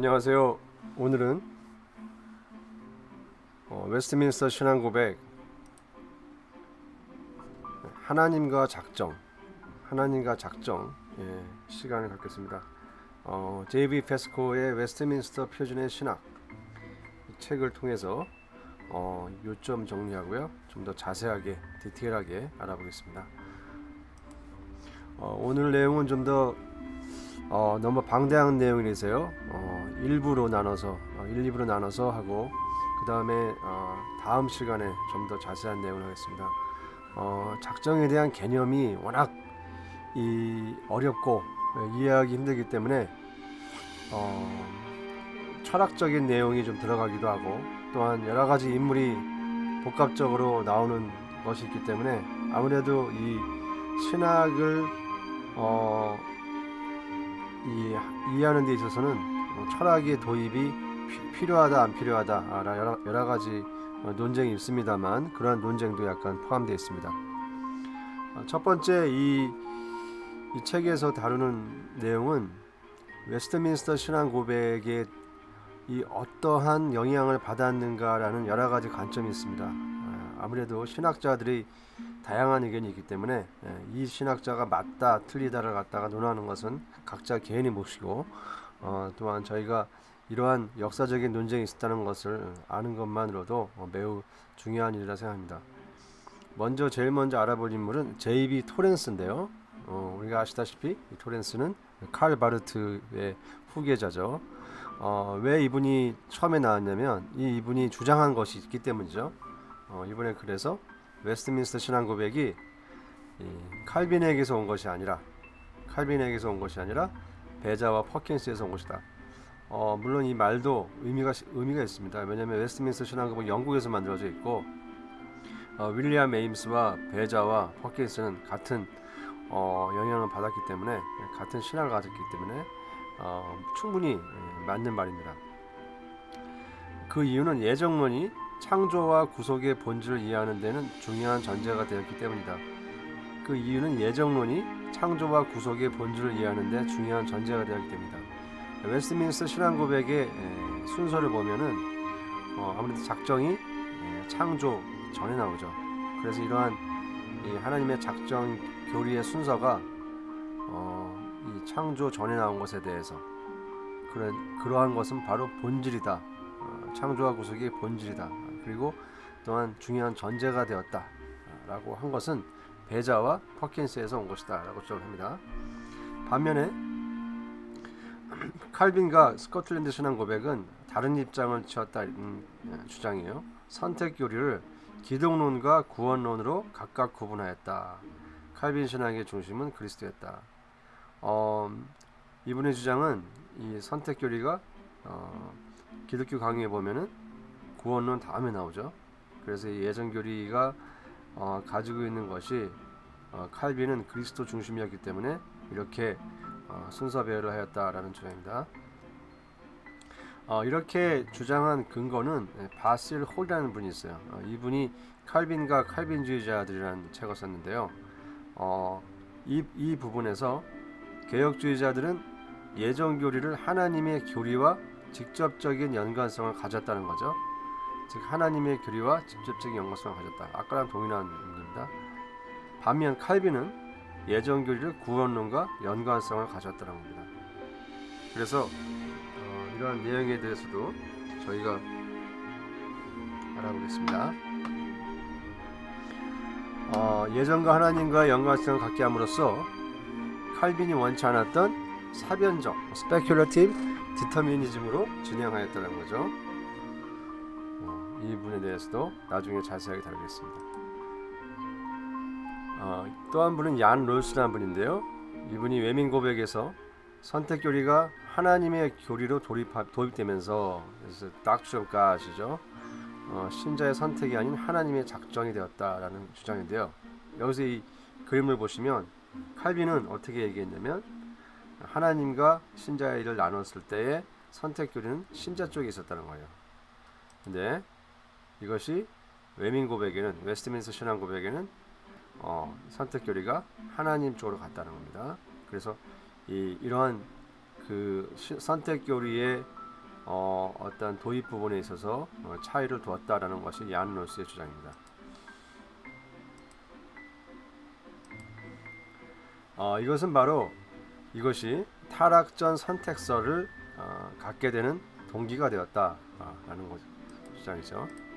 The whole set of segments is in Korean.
안녕하세요. 오늘은 어, 웨스트민스터 신앙 고백 하나님과 작정 하나님과 작정 예, 시간을 갖겠습니다. 어, J.B. 페스코의 웨스트민스터 표준의 신학 이 책을 통해서 어, 요점 정리하고요. 좀 더 자세하게 디테일하게 알아보겠습니다. 어, 오늘 내용은 좀더 어, 너무 방대한 내용이라서요. 어, 일부로 나눠서 어, 1, 2부로 나눠서 하고 그 다음에 어, 다음 시간에 좀 더 자세한 내용을 하겠습니다. 어, 작정에 대한 개념이 워낙 이 어렵고 예, 이해하기 힘들기 때문에 어, 철학적인 내용이 좀 들어가기도 하고 또한 여러 가지 인물이 복합적으로 나오는 것이 있기 때문에 아무래도 이 신학을 어, 이, 이해 하는 데 있어서는 뭐 철학의 도입이 피- 필요하다 안 필요하다 아, 여러, 여러 가지 어, 논쟁이 있습니다만 그러한 논쟁도 약간 포함되어 있습니다. 어, 첫 번째 이, 이 책에서 다루는 내용은 웨스트민스터 신앙 고백에 이 어떠한 영향을 받았는가라는 여러 가지 관점이 있습니다. 아, 아무래도 신학자들이 다양한 의견이 있기 때문에 예, 이 신학자가 맞다 틀리다를 갖다가 논하는 것은 각자 개인의 몫이고 어, 또한 저희가 이러한 역사적인 논쟁이 있었다는 것을 아는 것만으로도 어, 매우 중요한 일이라 생각합니다. 먼저 제일 먼저 알아볼 인물은 제이비 토렌스인데요. 어, 우리가 아시다시피 이 토렌스는 칼 바르트의 후계자죠. 어, 왜 이분이 처음에 나왔냐면 이 이분이 주장한 것이 있기 때문이죠. 어, 이번에 그래서 웨스트민스터 신앙 고백이 이 칼빈에게서 온 것이 아니라 칼빈에게서 온 것이 아니라 베자와 퍼킨스에서 온 것이다. 어, 물론 이 말도 의미가 의미가 있습니다. 왜냐하면 웨스트민스터 신앙 고백은 영국에서 만들어져 있고 어, 윌리엄 에임스와 베자와 퍼킨스는 같은 어, 영향을 받았기 때문에 같은 신앙을 가졌기 때문에 어, 충분히 예, 맞는 말입니다. 그 이유는 예정론이 창조와 구속의 본질을 이해하는 데는 중요한 전제가 되었기 때문이다. 그 이유는 예정론이 창조와 구속의 본질을 이해하는 데 중요한 전제가 되었기 때문이다. 웨스트민스터 신앙 고백의 에, 순서를 보면은 어, 아무래도 작정이 에, 창조 전에 나오죠. 그래서 이러한 이 하나님의 작정 교리의 순서가 어, 이 창조 전에 나온 것에 대해서 그런 그러한 것은 바로 본질이다. 어, 창조와 구속의 본질이다. 그리고 또한 중요한 전제가 되었다라고 한 것은 베자와 퍼킨스에서 온 것이다라고 주장을 합니다. 반면에 칼빈과 스코틀랜드 신앙 고백은 다른 입장을 취했다는 주장이에요. 선택 교리를 기독론과 구원론으로 각각 구분하였다. 칼빈 신학의 중심은 그리스도였다. 어, 이분의 주장은 이 선택 교리가 어, 기독교 강의에 보면은 구원론 다음에 나오죠. 그래서 이 예전 교리가 어, 가지고 있는 것이 어, 칼빈은 그리스도 중심이었기 때문에 이렇게 어, 순서 배열을 하였다라는 주장입니다. 어, 이렇게 주장한 근거는 예, 바실 홀이라는 분이 있어요. 어, 이분이 칼빈과 칼빈주의자들이라는 책을 썼는데요. 어, 이, 이 부분에서 개혁주의자들은 예정 교리를 하나님의 교리와 직접적인 연관성을 가졌다는 거죠. 즉 하나님의 교리와 직접적인 연관성을 가졌다. 아까랑 동일한 의미입니다. 반면 칼빈은 예정 교리를 구원론과 연관성을 가졌다는 겁니다. 그래서 어, 이러한 내용에 대해서도 저희가 알아보겠습니다. 어, 예전과 하나님과 연관성을 갖게 함으로써 칼빈이 원치 않았던 사변적 (speculative determinism으로) 진행하였다는 거죠. 어, 이 부분에 대해서도 나중에 자세하게 다루겠습니다. 어, 또한 분은 얀 롤스라는 분인데요. 이분이 외민 고백에서 선택 교리가 하나님의 교리로 돌입 도입되면서 그래서 닥주점가 아시죠? 어, 신자의 선택이 아닌 하나님의 작정이 되었다라는 주장인데요. 여기서 이 그림을 보시면 칼빈은 어떻게 얘기했냐면 하나님과 신자의 일을 나눴을 때의 선택 교리는 신자 쪽에 있었다는 거예요. 근데 이것이 외민 고백에는 웨스트민스 신앙 고백에는 어, 선택 교리가 하나님 쪽으로 갔다는 겁니다. 그래서 이 이러한 그 시, 선택 교리의 어, 어떤 도입 부분에 있어서 어, 차이를 두었다라는 것이 얀 로스의 주장입니다. 어, 이것은 바로 이것이 타락전 선택서를 어, 갖게 되는 동기가 되었다라는 것 주장이죠.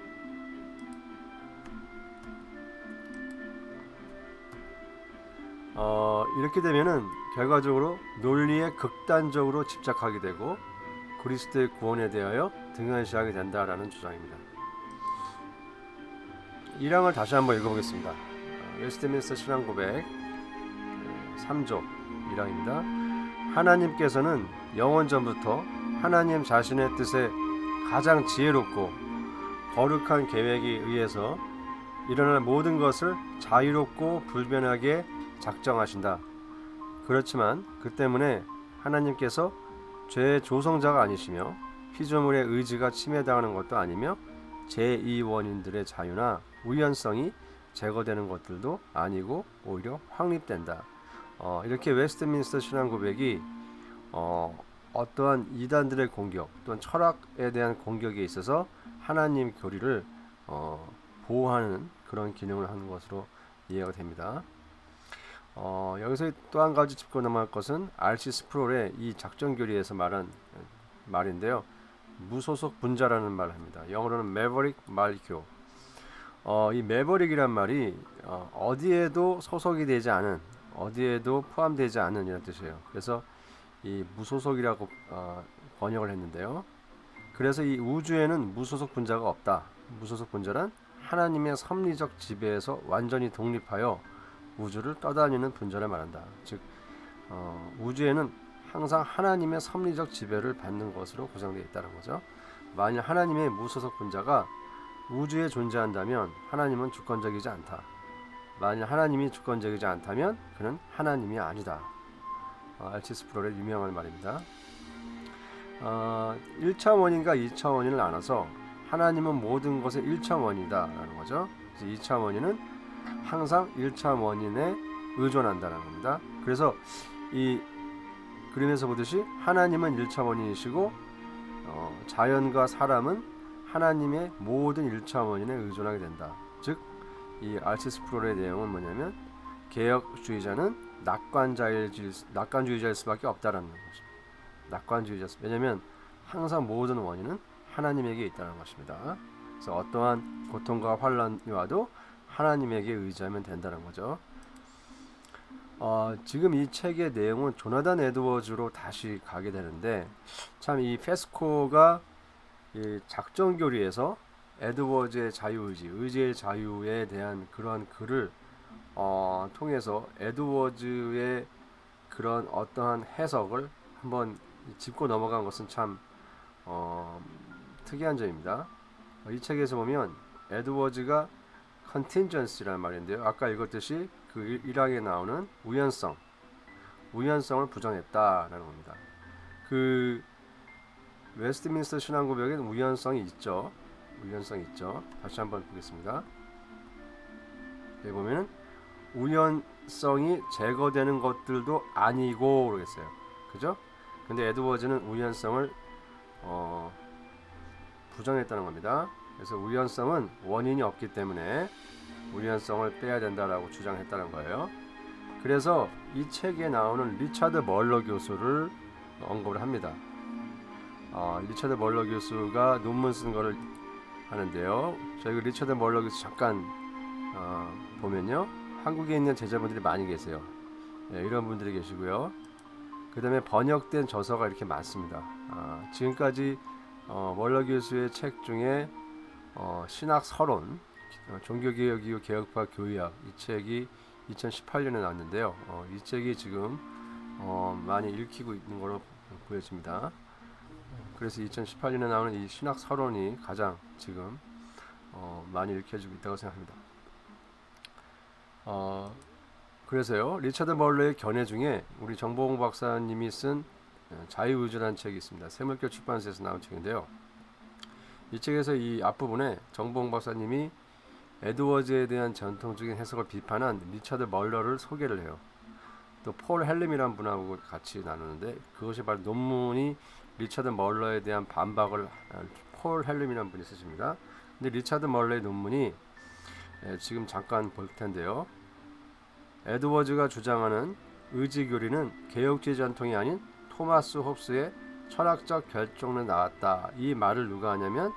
어, 이렇게 되면은 결과적으로 논리에 극단적으로 집착하게 되고 그리스도의 구원에 대하여 등한시하게 된다라는 주장입니다. 1항을 다시 한번 읽어보겠습니다. 어, 웨스트민스터 신앙 고백 3조 1항입니다. 하나님께서는 영원 전부터 하나님 자신의 뜻에 가장 지혜롭고 거룩한 계획에 의해서 일어날 모든 것을 자유롭고 불변하게 작정하신다. 그렇지만 그 때문에 하나님께서 죄의 조성자가 아니시며 피조물의 의지가 침해당하는 것도 아니며 제2원인들의 자유나 우연성이 제거되는 것들도 아니고 오히려 확립된다. 어, 이렇게 웨스트민스터 신앙 고백이 어, 어떠한 이단들의 공격 또는 철학에 대한 공격에 있어서 하나님 교리를 어, 보호하는 그런 기능을 하는 것으로 이해가 됩니다. 어, 여기서 또 한 가지 짚고 넘어갈 것은 RC 스프롤의 이 작전 교리에서 말한 말인데요. 무소속 분자라는 말을 합니다. 영어로는 매버릭 말교. 어, 이 매버릭이란 말이 어, 어디에도 소속이 되지 않은 어디에도 포함되지 않은 이런 뜻이에요. 그래서 이 무소속이라고 어, 번역을 했는데요. 그래서 이 우주에는 무소속 분자가 없다. 무소속 분자란 하나님의 섭리적 지배에서 완전히 독립하여 우주를 떠다니는 분자를 말한다. 즉 어, 우주에는 항상 하나님의 섭리적 지배를 받는 것으로 구성되어 있다는 거죠. 만약 하나님의 무소속 분자가 우주에 존재한다면 하나님은 주권적이지 않다. 만약 하나님이 주권적이지 않다면 그는 하나님이 아니다. 어, 알치스 프롤의 유명한 말입니다. 어, 1차 원인과 2차 원인을 나눠서 하나님은 모든 것의 1차 원이다라는 거죠. 그래서 2차 원인은 항상 1차 원인에 의존한다는 겁니다. 그래서 이 그림에서 보듯이 하나님은 1차 원인이시고 어, 자연과 사람은 하나님의 모든 1차 원인에 의존하게 된다. 즉, 이 알치스 프롤의 내용은 뭐냐면 개혁주의자는 낙관자일 낙관주의자일 수밖에 없다라는 것입니다. 낙관주의자. 왜냐하면 항상 모든 원인은 하나님에게 있다는 것입니다. 그래서 어떠한 고통과 환란이 와도 하나님에게 의지하면 된다는 거죠. 어, 지금 이 책의 내용은 조나단 에드워즈로 다시 가게 되는데 참 이 페스코가 이 작전 교리에서 에드워즈의 자유의지, 의지의 자유에 대한 그러한 글을 어, 통해서 에드워즈의 그런 어떠한 해석을 한번 짚고 넘어간 것은 참 어, 특이한 점입니다. 이 책에서 보면 에드워즈가 contingency라는 말인데요. 아까 읽었듯이 그 1항에 나오는 우연성, 우연성을 부정했다라는 겁니다. 그 웨스트민스터 신앙고백에는 우연성이 있죠. 우연성이 있죠. 다시 한번 보겠습니다. 여기 보면은 우연성이 제거되는 것들도 아니고 그러겠어요. 그죠? 근데 에드워즈는 우연성을 어, 부정했다는 겁니다. 그래서 우연성은 원인이 없기 때문에 우연성을 빼야 된다라고 주장했다는 거예요. 그래서 이 책에 나오는 리차드 멀러 교수를 언급을 합니다. 어, 리차드 멀러 교수가 논문 쓴 거를 하는데요. 저희 그 리차드 멀러 교수 잠깐 어, 보면요. 한국에 있는 제자분들이 많이 계세요. 네, 이런 분들이 계시고요. 그 다음에 번역된 저서가 이렇게 많습니다. 아, 지금까지 어, 멀러 교수의 책 중에 어, 신학 서론, 어, 종교개혁 이후 개혁파 교의학 이 책이 2018년에 나왔는데요. 어, 이 책이 지금 어, 많이 읽히고 있는 걸로 보여집니다. 그래서 2018년에 나오는 이 신학 서론이 가장 지금 어, 많이 읽혀지고 있다고 생각합니다. 어, 그래서요 리처드 멀러의 견해 중에 우리 정보홍 박사님이 쓴 어, 자유의주라는 책이 있습니다. 세물교 출판사에서 나온 책인데요. 이 책에서 이 앞부분에 정보홍 박사님이 에드워즈에 대한 전통적인 해석을 비판한 리처드 멀러를 소개를 해요. 또 폴 헬림이라는 분하고 같이 나누는데 그것이 바로 논문이 리차드 멀러에 대한 반박을 한폴 헬름이라는 분이 쓰십니다. 근데 리차드 멀러의 논문이 예, 지금 잠깐 볼 텐데요. 에드워즈가 주장하는 의지 교리는 개혁주의 전통이 아닌 토마스 홉스의 철학적 결정으로 나왔다. 이 말을 누가 하냐면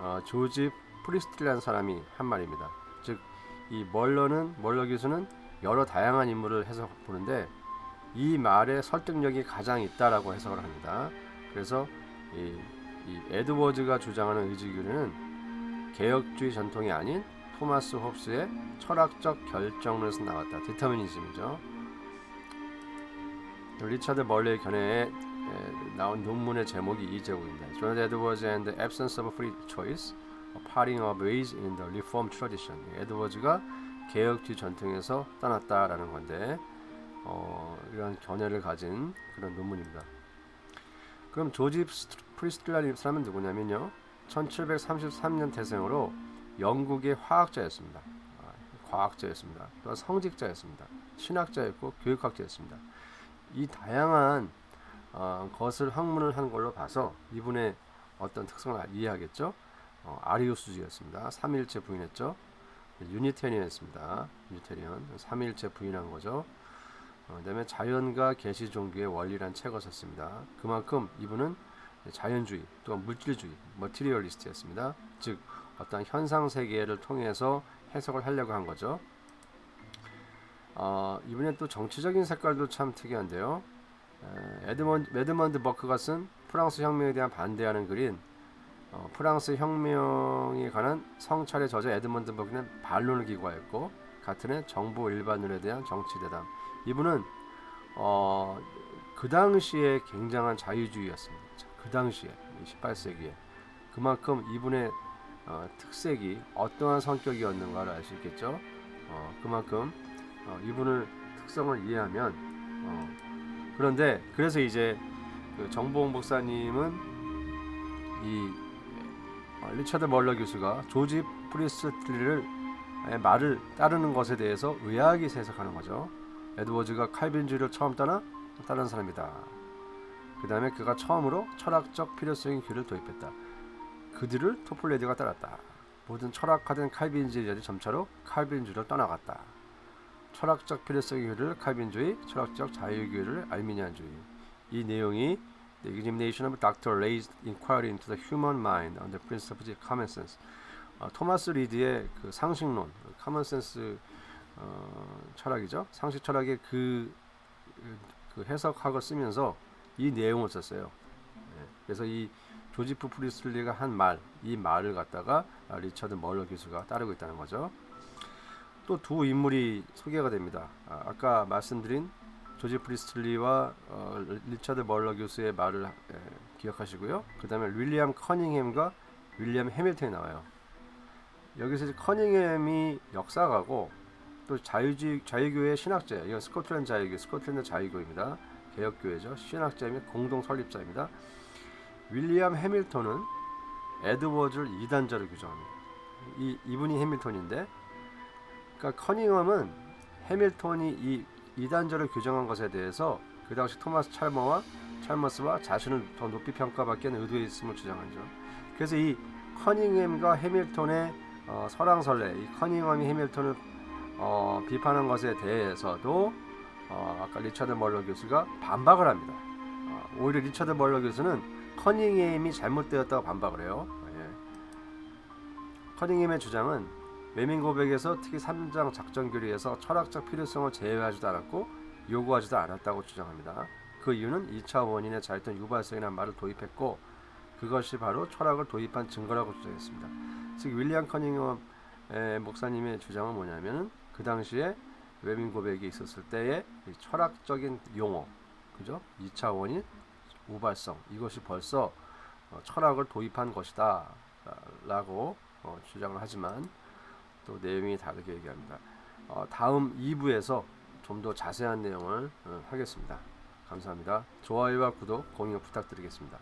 어, 조지 프리스트라는 사람이 한 말입니다. 즉 이 멀러는 멀러 교수는 여러 다양한 인물을 해석 보는데 이 말에 설득력이 가장 있다라고 해석을 합니다. 그래서 이, 이 에드워즈가 주장하는 의지 교리는 개혁주의 전통이 아닌 토마스 홉스의 철학적 결정론에서 나왔다. 디터미니즘이죠. 리차드 멀리의 견해에 에, 나온 논문의 제목이 이 제목입니다. John Edwards and the Absence of Free Choice, Parting of Ways in the Reformed Tradition. 에드워즈가 개혁주의 전통에서 떠났다라는 건데 어, 이런 견해를 가진 그런 논문입니다. 그럼 조지 프리스틀라는 사람은 누구냐면요. 1733년 태생으로 영국의 화학자였습니다. 아, 과학자였습니다. 또 성직자였습니다. 신학자였고 교육학자였습니다. 이 다양한 어, 것을 학문을 한 걸로 봐서 이분의 어떤 특성을 이해하겠죠. 어, 아리우스주의였습니다. 삼일체 부인했죠. 유니테리언이었습니다. 유니테리언 삼일체 부인한 거죠. 어, 그다음에 자연과 계시 종교의 원리란 책을 썼습니다. 그만큼 이분은 자연주의 또 물질주의 머티리얼리스트였습니다. 즉 어떤 현상 세계를 통해서 해석을 하려고 한 거죠. 어, 이번엔 또 정치적인 색깔도 참 특이한데요. 에, 에드먼드, 에드먼드 버크가 쓴 프랑스 혁명에 대한 반대하는 글인 어, 프랑스 혁명에 관한 성찰의 저자 에드먼드 버크는 반론을 기고하였고 같은 해 정보 일반론에 대한 정치대담 이분은 어, 그 당시에 굉장한 자유주의였습니다. 그 당시에 18세기에 그만큼 이분의 어, 특색이 어떠한 성격이었는가를 알 수 있겠죠. 어, 그만큼 어, 이분을 특성을 이해하면 어, 그런데 그래서 이제 그 정보홍 목사님은 이 어, 리처드 멀러 교수가 조지 프리스트리를 말을 따르는 것에 대해서 의아하게 해석하는 거죠. 에드워즈가 칼빈주의를 처음 따나 다른 사람이다. 그 다음에 그가 처음으로 철학적 필요성의 교를 도입했다. 그들을 토플레디가 따랐다. 모든 철학화된 칼빈주의자들이 점차로 칼빈주의를 떠나갔다. 철학적 필요성의 교를 칼빈주의, 철학적 자유교를 알미니안주의. 이 내용이 The Examination of Dr. Lay's Inquiry into the Human Mind on the Principles of Common Sense. 어, 토마스 리드의 그 상식론, 커먼 센스 어, 철학이죠. 상식 철학의 그, 그 해석학을 쓰면서 이 내용을 썼어요. 예, 그래서 이 조지프 프리슬리가 한 말, 이 말을 갖다가 리처드 멀러 교수가 따르고 있다는 거죠. 또 두 인물이 소개가 됩니다. 아, 아까 말씀드린 조지 프리스틀리와 어, 리처드 멀러 교수의 말을 에, 기억하시고요. 그 다음에 윌리엄 커닝햄과 윌리엄 해밀턴이 나와요. 여기서 커닝햄이 역사가고 또 자유주의 자유교회 신학자예요. 이건 스코틀랜드 자유교, 스코틀랜드 자유교입니다. 개혁교회죠. 신학자 및 공동 설립자입니다. 윌리엄 해밀턴은 에드워즈를 이단자로 규정합니다. 이 이분이 해밀턴인데, 그러니까 커닝엄은 해밀턴이 이 이단자로 규정한 것에 대해서 그 당시 토마스 찰머와 찰머스와 자신을 더 높이 평가받기 위한 의도에 있음을 주장하죠. 그래서 이 커닝햄과 해밀턴의 어, 설왕설래, 이 커닝엄이 해밀턴을 어, 비판한 것에 대해서도 어, 아까 리처드 멀러 교수가 반박을 합니다. 어, 오히려 리처드 멀러 교수는 커닝햄이 잘못되었다고 반박을 해요. 예. 커닝햄의 주장은 외민 고백에서 특히 3장 작전 교리에서 철학적 필요성을 제외하지도 않았고 요구하지도 않았다고 주장합니다. 그 이유는 2차 원인의 자유권 유발성이라는 말을 도입했고 그것이 바로 철학을 도입한 증거라고 주장했습니다. 즉 윌리엄 커닝엄 목사님의 주장은 뭐냐면은 그 당시에 외민 고백이 있었을 때의 철학적인 용어, 그죠? 2차 원인 우발성 이것이 벌써 어, 철학을 도입한 것이다 라고 어, 주장을 하지만 또 내용이 다르게 얘기합니다. 어, 다음 2부에서 좀 더 자세한 내용을 어, 하겠습니다. 감사합니다. 좋아요와 구독, 공유 부탁드리겠습니다.